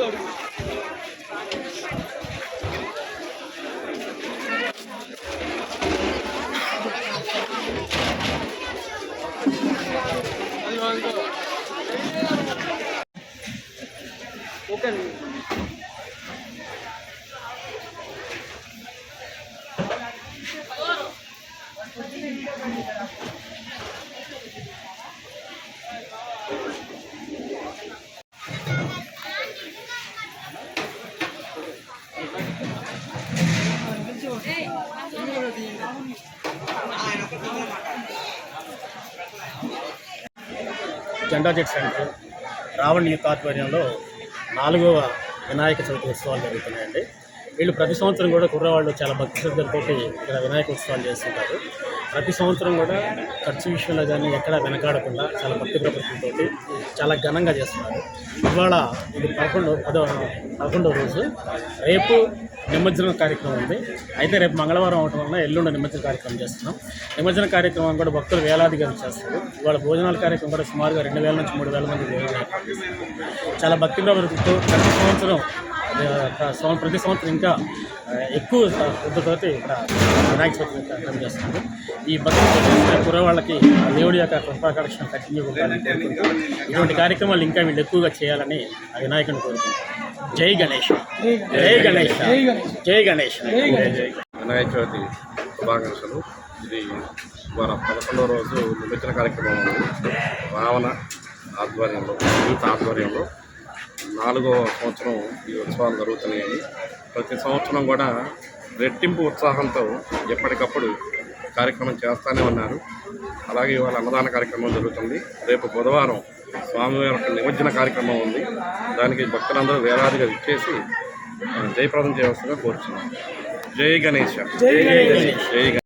Okay Thank you. జెండా jet center Ravan youth ఆధ్వర్యంలో నాలుగవ వినాయక చవితి ఉత్సవాలు జరుగుతున్నాయండి. వీళ్ళు ప్రతి సంవత్సరం కూడా కుర్రవాళ్ళు చాలా భక్తి శ్రద్ధలతో ఇక్కడ వినాయక ఉత్సవాలు చేస్తుంటారు. ప్రతి సంవత్సరం కూడా ఖర్చు విషయంలో కానీ ఎక్కడ వెనకాడకుండా చాలా భక్తి ప్రపత్తులతోటి చాలా ఘనంగా చేస్తున్నారు. ఇవాళ ఇది పదకొండు పదో పదకొండవ రోజు. రేపు నిమజ్జనం కార్యక్రమం ఉంది. అయితే రేపు మంగళవారం అవటం వల్ల ఎల్లుండి నిమజ్జన కార్యక్రమం చేస్తున్నాం. నిమజ్జన కార్యక్రమం కూడా భక్తులు వేలాదిగా చేస్తారు. ఇవాళ భోజనాల కార్యక్రమం కూడా సుమారుగా రెండు వేల నుంచి మూడు వేల మంది భోజనాలు చేస్తారు. చాలా భక్తి ప్రవృత్తితో ప్రతి సంవత్సరం ప్రతి సంవత్సరం ఇంకా ఎక్కువ శ్రద్ధతోటి ఇక్కడ వినాయక చవితి కార్యక్రమం చేస్తున్నారు. ఈ చేసిన కుర్రవాళ్ళకి ఆ దేవుడి యొక్క కృపాకరక్షణ కంటిన్యూ ఇటువంటి కార్యక్రమాలు ఇంకా వీళ్ళు ఎక్కువగా చేయాలని ఆ వినాయకుని కోరుకుంటున్నాం. జై గణేష్. జై గణేష్. జై గణేష్. వినాయక చవితి శుభాకాంక్షలు. ఇది మన పదకొండవ రోజు నిమజ్జన కార్యక్రమం. రావణ ఆధ్వర్యంలో యూత్ ఆధ్వర్యంలో నాలుగో సంవత్సరం ఈ ఉత్సవాలు జరుగుతున్నాయి ప్రతి సంవత్సరం కూడా రెట్టింపు ఉత్సాహంతో ఎప్పటికప్పుడు కార్యక్రమం చేస్తూనే ఉన్నారు. అలాగే ఇవాళ అన్నదాన కార్యక్రమం జరుగుతుంది. రేపు బుధవారం స్వామివారి యొక్క నిమజ్జన కార్యక్రమం ఉంది. దానికి భక్తులందరూ వేలాదిగా ఇచ్చేసి జయప్రదం చేయవలసిందిగా కోరుతున్నాం జై గణేష్ జై గణేష్ జై గణేష్